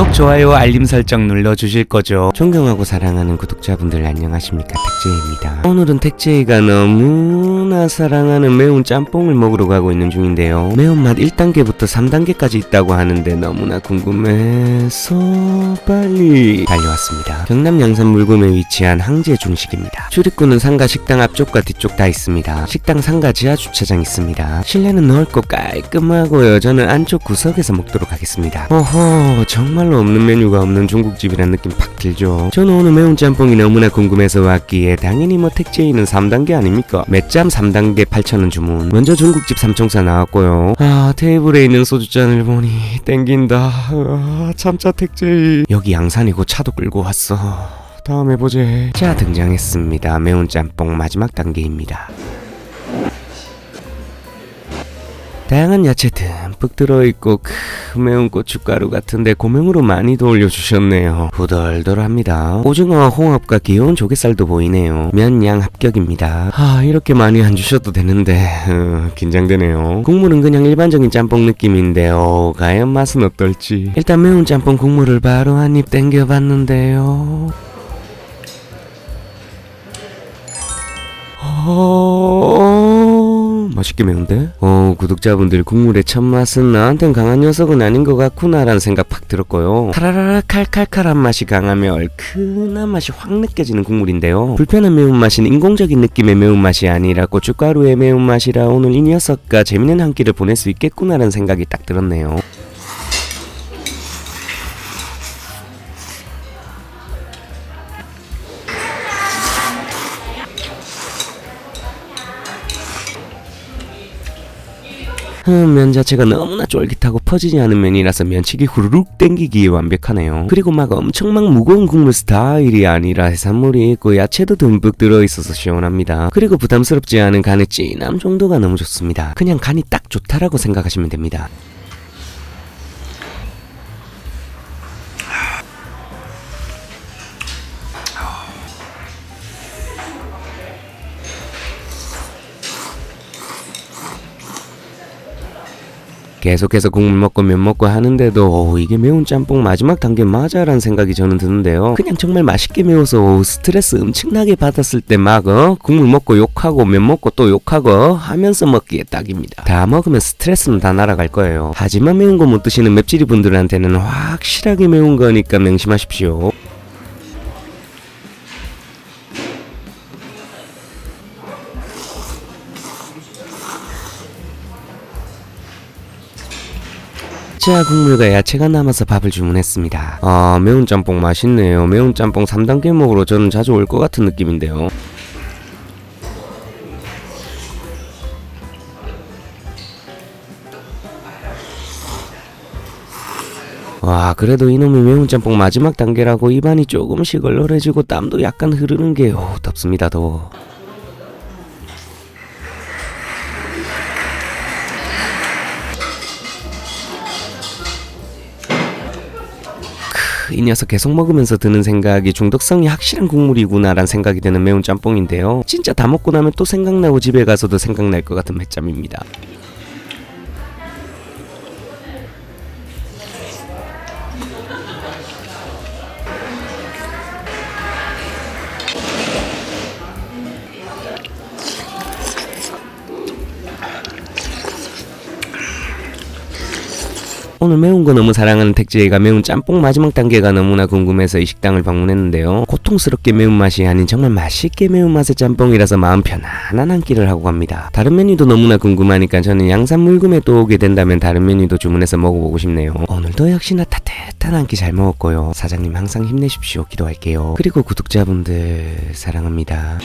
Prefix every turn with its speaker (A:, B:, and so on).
A: 구독, 좋아요, 알림 설정 눌러주실 거죠? 존경하고 사랑하는 구독자분들 안녕하십니까 택제이입니다. 오늘은 택제이가 너무 나 사랑하는 매운 짬뽕을 먹으러 가고 있는 중인데요. 매운맛 1단계부터 3단계까지 있다고 하는데 너무나 궁금해서 빨리 달려왔습니다. 경남 양산 물금에 위치한 항제 중식입니다. 출입구는 상가 식당 앞쪽과 뒤쪽 다 있습니다. 식당 상가 지하 주차장 있습니다. 실내는 넓고 깔끔하고요. 저는 안쪽 구석에서 먹도록 하겠습니다. 어허, 정말로 없는 메뉴가 없는 중국집이란 느낌 팍 들죠. 저는 오늘 매운 짬뽕이 너무나 궁금해서 왔기에 당연히 뭐 택제이는 3단계 아닙니까? 맷짬 3단계 8,000원 주문. 먼저 중국집 삼총사 나왔고요. 아, 테이블에 있는 소주잔을 보니 땡긴다. 아, 참자 택제이. 여기 양산이고 차도 끌고 왔어. 다음에 보제. 자, 등장했습니다. 매운 짬뽕 마지막 단계입니다. 다양한 야채 듬뿍 들어있고 크 매운 고춧가루 같은데 고명으로 많이도 올려주셨네요. 후덜덜합니다. 오징어와 홍합과 귀여운 조개살도 보이네요. 면양 합격입니다. 아 이렇게 많이 안 주셔도 되는데 어, 긴장되네요. 국물은 그냥 일반적인 짬뽕 느낌인데요. 과연 맛은 어떨지. 일단 매운 짬뽕 국물을 바로 한 입 땡겨봤는데요. 어... 맛있게 매운데? 어, 구독자분들 국물의 첫맛은 나한텐 강한 녀석은 아닌 것 같구나라는 생각 팍 들었고요. 타라라라 칼칼칼한 맛이 강하며 얼큰한 맛이 확 느껴지는 국물인데요. 불편한 매운맛은 인공적인 느낌의 매운맛이 아니라 고춧가루의 매운맛이라 오늘 이 녀석과 재밌는 한 끼를 보낼 수 있겠구나라는 생각이 딱 들었네요. 면 자체가 너무나 쫄깃하고 퍼지지 않은 면이라서 면치기 후루룩 땡기기에 완벽하네요. 그리고 막 엄청 막 무거운 국물 스타일이 아니라 해산물이 있고 야채도 듬뿍 들어있어서 시원합니다. 그리고 부담스럽지 않은 간의 진함 정도가 너무 좋습니다. 그냥 간이 딱 좋다라고 생각하시면 됩니다. 계속해서 국물 먹고 면 먹고 하는데도 오, 이게 매운 짬뽕 마지막 단계 맞아라는 생각이 저는 드는데요. 그냥 정말 맛있게 매워서 오, 스트레스 엄청나게 받았을 때 막 어, 국물 먹고 욕하고 면 먹고 또 욕하고 하면서 먹기에 딱입니다. 다 먹으면 스트레스는 다 날아갈 거예요. 하지만 매운 거 못 드시는 맵찔이 분들한테는 확실하게 매운 거니까 명심하십시오. 자 국물과 야채가 남아서 밥을 주문했습니다. 아 매운 짬뽕 맛있네요. 매운 짬뽕 3단계 먹으러 저는 자주 올 것 같은 느낌인데요. 와 그래도 이놈의 매운 짬뽕 마지막 단계라고 입안이 조금씩 얼얼해지고 땀도 약간 흐르는 게 오, 덥습니다 더워 이 녀석 계속 먹으면서 드는 생각이 중독성이 확실한 국물이구나라는 생각이 드는 매운 짬뽕인데요. 진짜 다 먹고 나면 또 생각나고 집에 가서도 생각날 것 같은 맷짬입니다. 오늘 매운 거 너무 사랑하는 택지가 매운 짬뽕 마지막 단계가 너무나 궁금해서 이 식당을 방문했는데요. 고통스럽게 매운맛이 아닌 정말 맛있게 매운맛의 짬뽕이라서 마음 편안한 한 끼를 하고 갑니다. 다른 메뉴도 너무나 궁금하니까 저는 양산 물금에 또 오게 된다면 다른 메뉴도 주문해서 먹어보고 싶네요. 오늘도 역시나 따뜻한 한 끼 잘 먹었고요. 사장님 항상 힘내십시오. 기도할게요. 그리고 구독자분들 사랑합니다.